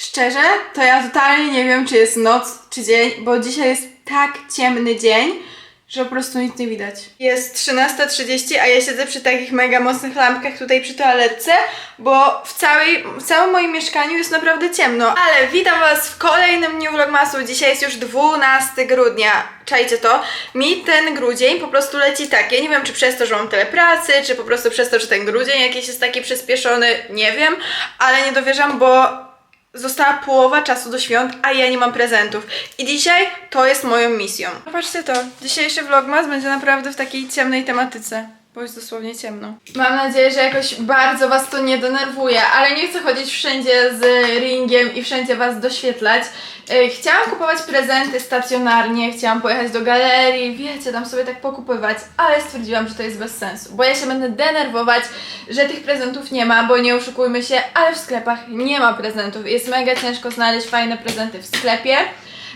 Szczerze, to ja totalnie nie wiem, czy jest noc, czy dzień, bo dzisiaj jest tak ciemny dzień, że po prostu nic nie widać. Jest 13.30, a ja siedzę przy takich mega mocnych lampkach tutaj przy toaletce, bo w, całej, w całym moim mieszkaniu jest naprawdę ciemno. Ale witam Was w kolejnym dniu vlogmasu. Dzisiaj jest już 12 grudnia. Czajcie to. Mi ten grudzień po prostu leci tak. Ja nie wiem, czy przez to, że mam tyle pracy, czy po prostu przez to, że ten grudzień jakiś jest taki przyspieszony, nie wiem, ale nie dowierzam, bo Została połowa czasu do świąt, a ja nie mam prezentów. I dzisiaj to jest moją misją. Zobaczcie to. Dzisiejszy vlogmas będzie naprawdę w takiej ciemnej tematyce. Bo jest dosłownie ciemno. Mam nadzieję, że jakoś bardzo was to nie denerwuje, ale nie chcę chodzić wszędzie z ringiem i wszędzie was doświetlać. Yy, Chciałam kupować prezenty stacjonarnie, chciałam pojechać do galerii, wiecie, tam sobie tak pokupywać, ale stwierdziłam, że to jest bez sensu, bo ja się będę denerwować, że tych prezentów nie ma, bo nie oszukujmy się, ale w sklepach nie ma prezentów. Jest mega ciężko znaleźć fajne prezenty w sklepie.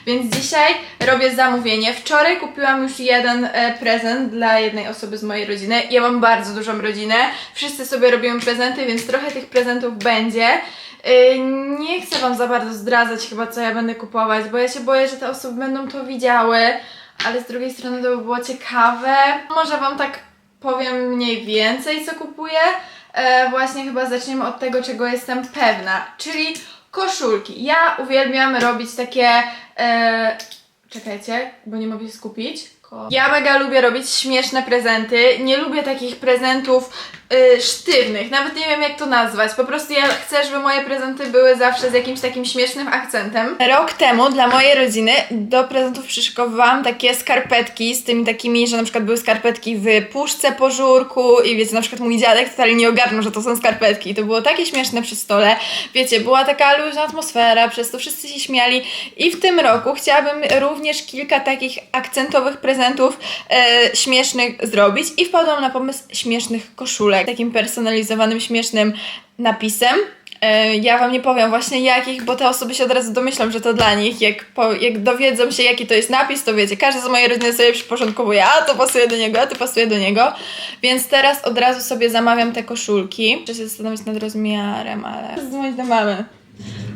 Więc dzisiaj robię zamówienie. Wczoraj kupiłam już jeden e, prezent dla jednej osoby z mojej rodziny. Ja mam bardzo dużą rodzinę. Wszyscy sobie robią prezenty, więc trochę tych prezentów będzie. E, nie chcę Wam za bardzo zdradzać chyba, co ja będę kupować, bo ja się boję, że te osoby będą to widziały. Ale z drugiej strony to by było ciekawe. Może Wam tak powiem mniej więcej, co kupuję. E, właśnie chyba zaczniemy od tego, czego jestem pewna, czyli koszulki. Ja uwielbiam robić takie. E, czekajcie, bo nie mogę się skupić. Ko- Ja mega lubię robić śmieszne prezenty. Nie lubię takich prezentów y, sztywnych, nawet nie wiem jak to nazwać. Po prostu ja chcę, żeby moje prezenty były zawsze z jakimś takim śmiesznym akcentem. Rok temu dla mojej rodziny do prezentów przyszykowałam takie skarpetki z tymi takimi, że na przykład były skarpetki w puszce po żurku i wiecie, na przykład mój dziadek totalnie nie ogarnął, że to są skarpetki. I to było takie śmieszne przy stole. Wiecie, była taka luźna atmosfera, przez to wszyscy się śmiali. I w tym roku chciałabym również kilka takich akcentowych prezentów e, śmiesznych zrobić i wpadłam na pomysł śmiesznych koszulek. Takim personalizowanym, śmiesznym napisem. E, Ja wam nie powiem właśnie jakich, bo te osoby się od razu domyślą, że to dla nich. Jak, po, jak dowiedzą się, jaki to jest napis, to wiecie, każdy z mojej rodziny sobie przyporządkowuje, a to pasuje do niego, a to pasuje do niego. Więc teraz od razu sobie zamawiam te koszulki. Muszę się zastanowić nad rozmiarem, ale... Zadzwonić do mamy.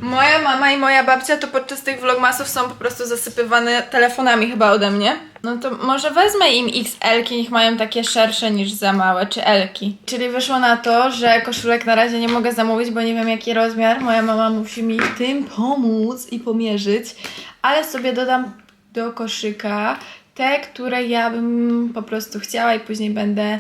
Moja mama i moja babcia to podczas tych vlogmasów są po prostu zasypywane telefonami chyba ode mnie. No to może wezmę im XL-ki, niech mają takie szersze niż za małe, czy L-ki. Czyli wyszło na to, że koszulek na razie nie mogę zamówić, bo nie wiem jaki rozmiar. Moja mama musi mi tym pomóc i pomierzyć. Ale sobie dodam do koszyka te, które ja bym po prostu chciała i później będę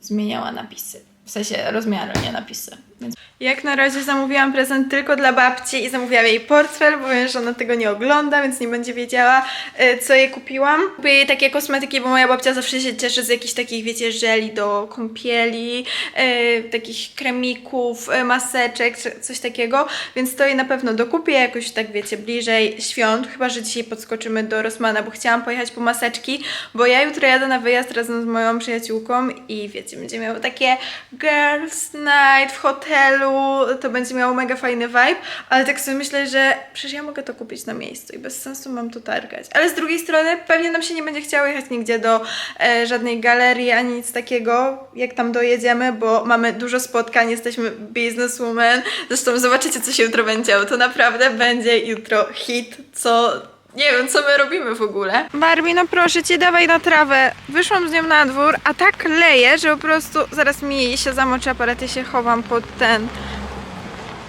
zmieniała napisy. W sensie rozmiary, nie napisy. Więc... Jak na razie zamówiłam prezent tylko dla babci i zamówiłam jej portfel, bo wiem, że ona tego nie ogląda, więc nie będzie wiedziała, e, co jej kupiłam. Kupię jej takie kosmetyki, bo moja babcia zawsze się cieszy z jakichś takich, wiecie, żeli do kąpieli, e, takich kremików, e, maseczek, coś takiego, więc to jej na pewno dokupię jakoś tak, wiecie, bliżej świąt, chyba, że dzisiaj podskoczymy do Rosmana, bo chciałam pojechać po maseczki, bo ja jutro jadę na wyjazd razem z moją przyjaciółką i wiecie, będzie miało takie girls night w hotelu, to będzie miało mega fajny vibe, ale tak sobie myślę, że przecież ja mogę to kupić na miejscu i bez sensu mam to targać. Ale z drugiej strony pewnie nam się nie będzie chciało jechać nigdzie do e, żadnej galerii ani nic takiego, jak tam dojedziemy, bo mamy dużo spotkań, jesteśmy businesswoman. Zresztą zobaczycie, co się jutro będzie. To naprawdę będzie jutro hit, co nie wiem, co my robimy w ogóle. Barbie, no proszę cię, dawaj na trawę. Wyszłam z nią na dwór, a tak leje, że po prostu zaraz mi się zamoczy aparat, ja się chowam pod ten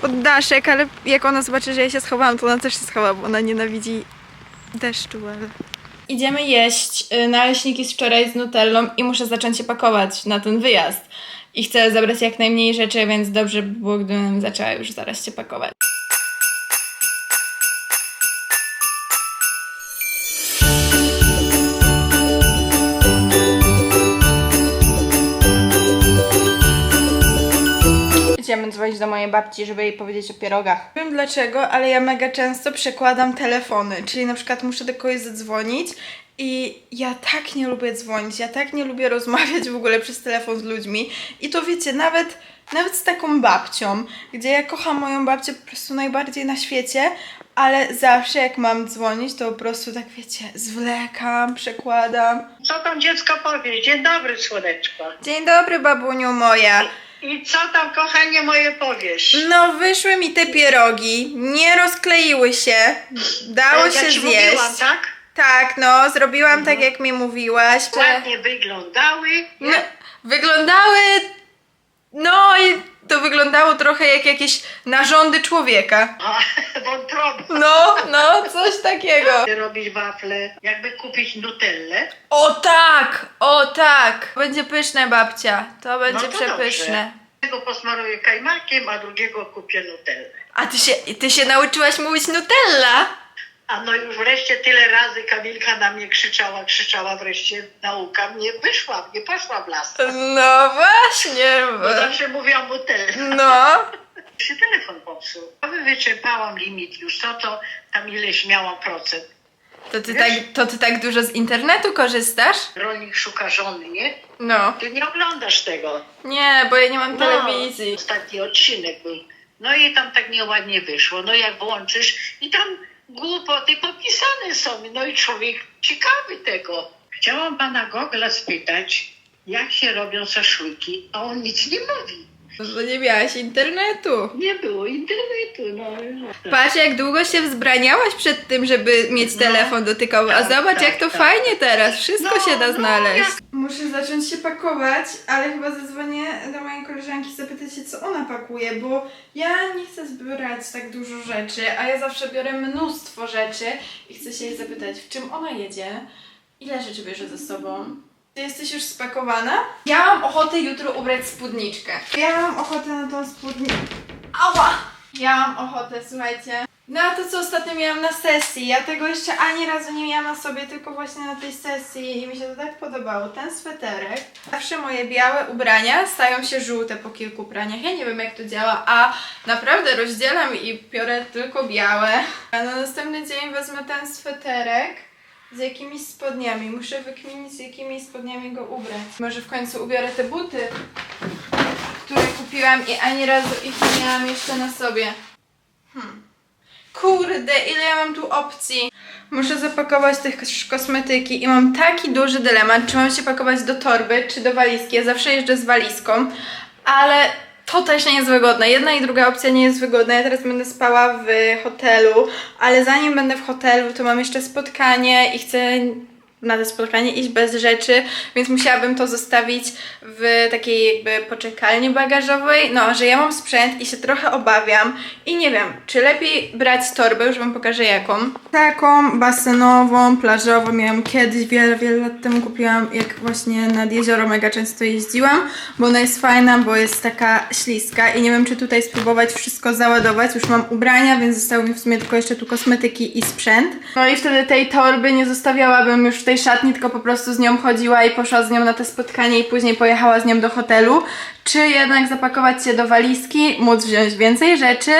pod daszek, ale jak ona zobaczy, że ja się schowałam, to ona też się schowa, bo ona nienawidzi deszczu, ale... Idziemy jeść y, naleśniki z wczoraj z nutellą i muszę zacząć się pakować na ten wyjazd. I chcę zabrać jak najmniej rzeczy, więc dobrze by było, gdybym zaczęła już zaraz się pakować. Idziemy dzwonić do mojej babci, żeby jej powiedzieć o pierogach. Nie wiem dlaczego, ale ja mega często przekładam telefony, czyli na przykład muszę do kogoś zadzwonić i ja tak nie lubię dzwonić, ja tak nie lubię rozmawiać w ogóle przez telefon z ludźmi i to wiecie, nawet, nawet z taką babcią, gdzie ja kocham moją babcię po prostu najbardziej na świecie, ale zawsze jak mam dzwonić, to po prostu tak wiecie, zwlekam, przekładam. Co tam dziecko powie? Dzień dobry, słoneczko. Dzień dobry, babuniu moja. I co tam, kochanie moje, powiesz? No, wyszły mi te pierogi, nie rozkleiły się, dało ja się ci zjeść. mówiłam, tak? Tak, no, zrobiłam tak jak mi mówiłaś. Ładnie wyglądały. No, wyglądały. No i to wyglądało trochę jak jakieś narządy człowieka. A, wątroba. No, no, coś takiego. Robić wafle, jakby kupić nutellę. O tak, o tak. Będzie pyszne, babcia. To będzie No to przepyszne. Jednego posmaruję kajmakiem, a drugiego kupię nutellę. A ty się, ty się nauczyłaś mówić Nutella? A no już wreszcie tyle razy Kamilka na mnie krzyczała, krzyczała, wreszcie nauka mnie wyszła, nie poszła w las. No właśnie. Bo zawsze mówiłam nutellę. No. się telefon popsuł. Wyczerpałam limit już, co to tam ileś miałam procent. To ty, tak, to ty tak dużo z internetu korzystasz? Rolnik szuka żony, nie? No. Ty nie oglądasz tego. Nie, bo ja nie mam No, telewizji. Ostatni odcinek był. No i tam tak nieładnie wyszło. No jak włączysz i tam głupoty popisane są. No i człowiek ciekawy tego. Chciałam pana Gogla spytać, jak się robią szaszłyki, a on nic nie mówi. No Bo nie miałaś internetu. Nie było internetu, no. Patrz, jak długo się wzbraniałaś przed tym, żeby mieć No. telefon dotykowy. A Tak, zobacz, tak, jak to tak. fajnie teraz. Wszystko No, się da no, znaleźć. jak- Muszę zacząć się pakować, ale chyba zadzwonię do mojej koleżanki, zapytać się, co ona pakuje, bo ja nie chcę zbierać tak dużo rzeczy, a ja zawsze biorę mnóstwo rzeczy i chcę się jej zapytać, w czym ona jedzie, ile rzeczy bierze ze sobą. Ty jesteś już spakowana? Ja mam ochotę jutro ubrać spódniczkę. Ja mam ochotę na tą spódniczkę. Ała! Ja mam ochotę, słuchajcie. No a to co ostatnio miałam na sesji, ja tego jeszcze ani razu nie miałam na sobie, tylko właśnie na tej sesji i mi się to tak podobało. Ten sweterek. Zawsze moje białe ubrania stają się żółte po kilku praniach. Ja nie wiem jak to działa, a naprawdę rozdzielam i biorę tylko białe. A na następny dzień wezmę ten sweterek z jakimiś spodniami. Muszę wykminić z jakimi spodniami go ubrać. Może w końcu ubiorę te buty, które kupiłam i ani razu ich nie miałam jeszcze na sobie. Hmm. Kurde, ile ja mam tu opcji. Muszę zapakować kos- kosmetyki i mam taki duży dylemat, czy mam się pakować do torby, czy do walizki. Ja zawsze jeżdżę z walizką, ale to też nie jest wygodne. Jedna i druga opcja nie jest wygodna. Ja teraz będę spała w hotelu, ale zanim będę w hotelu, to mam jeszcze spotkanie i chcę na to spotkanie iść bez rzeczy, więc musiałabym to zostawić w takiej jakby poczekalni bagażowej. No, że ja mam sprzęt i się trochę obawiam i nie wiem, czy lepiej brać torbę, już wam pokażę jaką. Taką basenową, plażową, miałam kiedyś, wiele, wiele lat temu kupiłam, jak właśnie nad jezioro mega często jeździłam, bo ona jest fajna, bo jest taka śliska i nie wiem, czy tutaj spróbować wszystko załadować. Już mam ubrania, więc zostały mi w sumie tylko jeszcze tu kosmetyki i sprzęt. No i wtedy tej torby nie zostawiałabym już tej szatni, tylko po prostu z nią chodziła i poszła z nią na to spotkanie i później pojechała z nią do hotelu. Czy jednak zapakować się do walizki, móc wziąć więcej rzeczy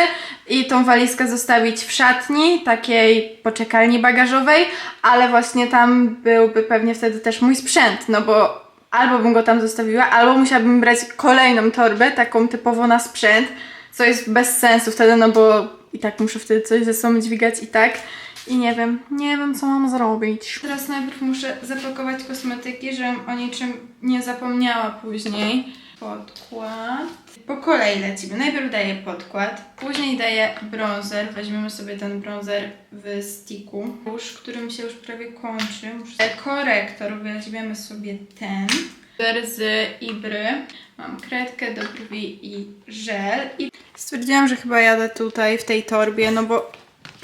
i tą walizkę zostawić w szatni, takiej poczekalni bagażowej, ale właśnie tam byłby pewnie wtedy też mój sprzęt, no bo albo bym go tam zostawiła, albo musiałabym brać kolejną torbę, taką typowo na sprzęt, co jest bez sensu wtedy, no bo i tak muszę wtedy coś ze sobą dźwigać i tak. I nie wiem, nie wiem co mam zrobić. Teraz najpierw muszę zapakować kosmetyki, żebym o niczym nie zapomniała później. Podkład. Po kolei lecimy. Najpierw daję podkład, później daję bronzer. Weźmiemy sobie ten bronzer w sticku. Róż, który mi się już prawie kończy. Muszę... Korektor weźmiemy sobie ten. Z Ibry. Mam kredkę do brwi i żel. I stwierdziłam, że chyba jadę tutaj w tej torbie, no bo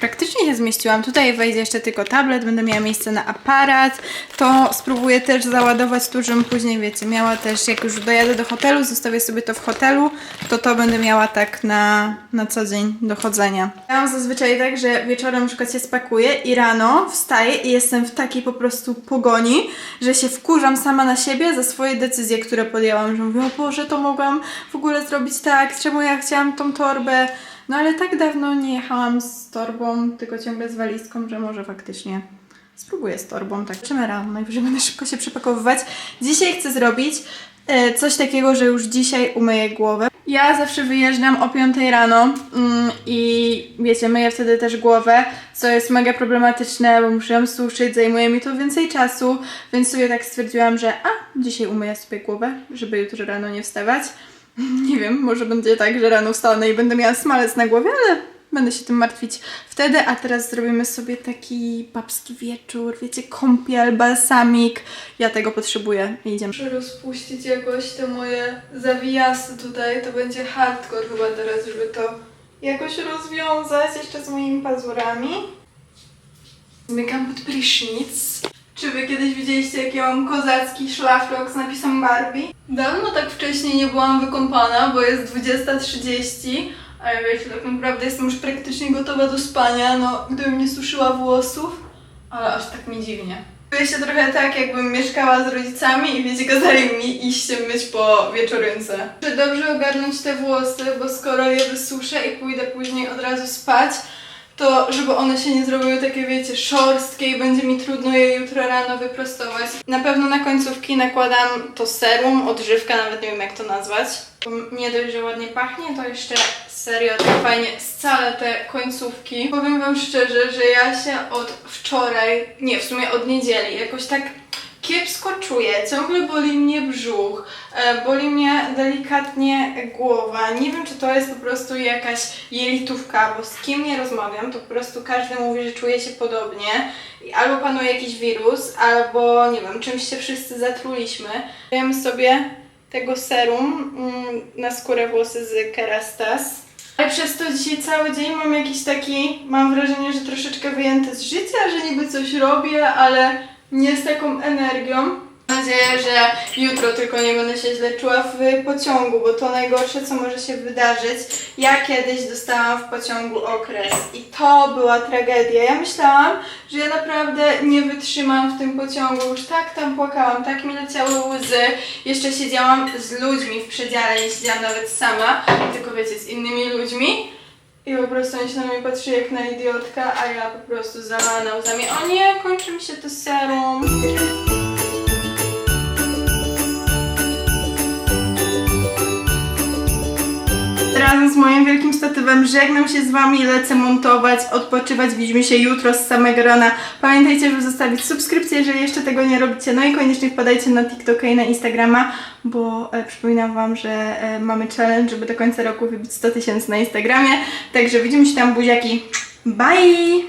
praktycznie się zmieściłam. Tutaj wejdzie jeszcze tylko tablet, będę miała miejsce na aparat. To spróbuję też załadować tu, żebym później, wiecie, miała też, jak już dojadę do hotelu, zostawię sobie to w hotelu, to to będę miała tak na, na co dzień do chodzenia. Ja mam zazwyczaj tak, że wieczorem na przykład się spakuję i rano wstaję i jestem w takiej po prostu pogoni, że się wkurzam sama na siebie za swoje decyzje, które podjęłam, że mówię, o Boże, to mogłam w ogóle zrobić tak, czemu ja chciałam tą torbę, no ale tak dawno nie jechałam z torbą, tylko ciągle z walizką, że może faktycznie spróbuję z torbą. Tak, czym rano, najwyżej będę szybko się przepakowywać. Dzisiaj chcę zrobić e, coś takiego, że już dzisiaj umyję głowę. Ja zawsze wyjeżdżam o 5 rano mm, i wiecie, myję wtedy też głowę, co jest mega problematyczne, bo muszę ją suszyć, zajmuje mi to więcej czasu, więc sobie tak stwierdziłam, że a, dzisiaj umyję sobie głowę, żeby jutro rano nie wstawać. Nie wiem, może będzie tak, że rano wstanę i będę miała smalec na głowie, ale będę się tym martwić wtedy. A teraz zrobimy sobie taki babski wieczór, wiecie, kąpiel, balsamik. Ja tego potrzebuję. Idziemy. Muszę rozpuścić jakoś te moje zawijasy tutaj. To będzie hardcore chyba teraz, żeby to jakoś rozwiązać jeszcze z moimi pazurami. Zmykam pod prysznic. Czy wy kiedyś widzieliście, jaki ja mam kozacki szlafrok z napisem Barbie? Dawno tak wcześniej nie byłam wykąpana, bo jest 20.30, ale wiecie, tak naprawdę jestem już praktycznie gotowa do spania, no gdybym nie suszyła włosów, ale aż tak mi dziwnie. Czuję się trochę tak, jakbym mieszkała z rodzicami i wiecie, kazali mi iść się myć po wieczorynce. Muszę dobrze ogarnąć te włosy, bo skoro je wysuszę i pójdę później od razu spać, to żeby one się nie zrobiły takie, wiecie, szorstkie i będzie mi trudno je jutro rano wyprostować. Na pewno na końcówki nakładam to serum, odżywka, nawet nie wiem jak to nazwać. Nie dość, że ładnie pachnie, to jeszcze serio tak fajnie scalę te końcówki. Powiem wam szczerze, że ja się od wczoraj, nie, w sumie od niedzieli, jakoś tak kiepsko czuję, ciągle boli mnie brzuch, e, boli mnie delikatnie głowa. Nie wiem, czy to jest po prostu jakaś jelitówka, bo z kim nie rozmawiam, to po prostu każdy mówi, że czuje się podobnie. Albo panuje jakiś wirus, albo nie wiem, czymś się wszyscy zatruliśmy. Dajemy sobie tego serum mm, na skórę włosy z Kerastas. Ale przez to dzisiaj cały dzień mam jakiś taki, mam wrażenie, że troszeczkę wyjęty z życia, że niby coś robię, ale nie z taką energią. Mam nadzieję, że jutro tylko nie będę się źle czuła w pociągu, bo to najgorsze, co może się wydarzyć. Ja kiedyś dostałam w pociągu okres i to była tragedia. Ja myślałam, że ja naprawdę nie wytrzymam w tym pociągu. Już tak tam płakałam, tak mi leciały łzy. Jeszcze siedziałam z ludźmi w przedziale, nie siedziałam nawet sama, tylko wiecie, z innymi ludźmi. I po prostu oni się na mnie patrzy jak na idiotka, a ja po prostu zalana łzami. O nie, kończy mi się to serum. Razem z moim wielkim statywem żegnam się z Wami, lecę montować, odpoczywać. Widzimy się jutro z samego rana. Pamiętajcie, żeby zostawić subskrypcję, jeżeli jeszcze tego nie robicie. No i koniecznie wpadajcie na TikToka i na Instagrama, bo e, przypominam Wam, że e, mamy challenge, żeby do końca roku wybić 100 tysięcy na Instagramie. Także widzimy się tam, buziaki. Bye!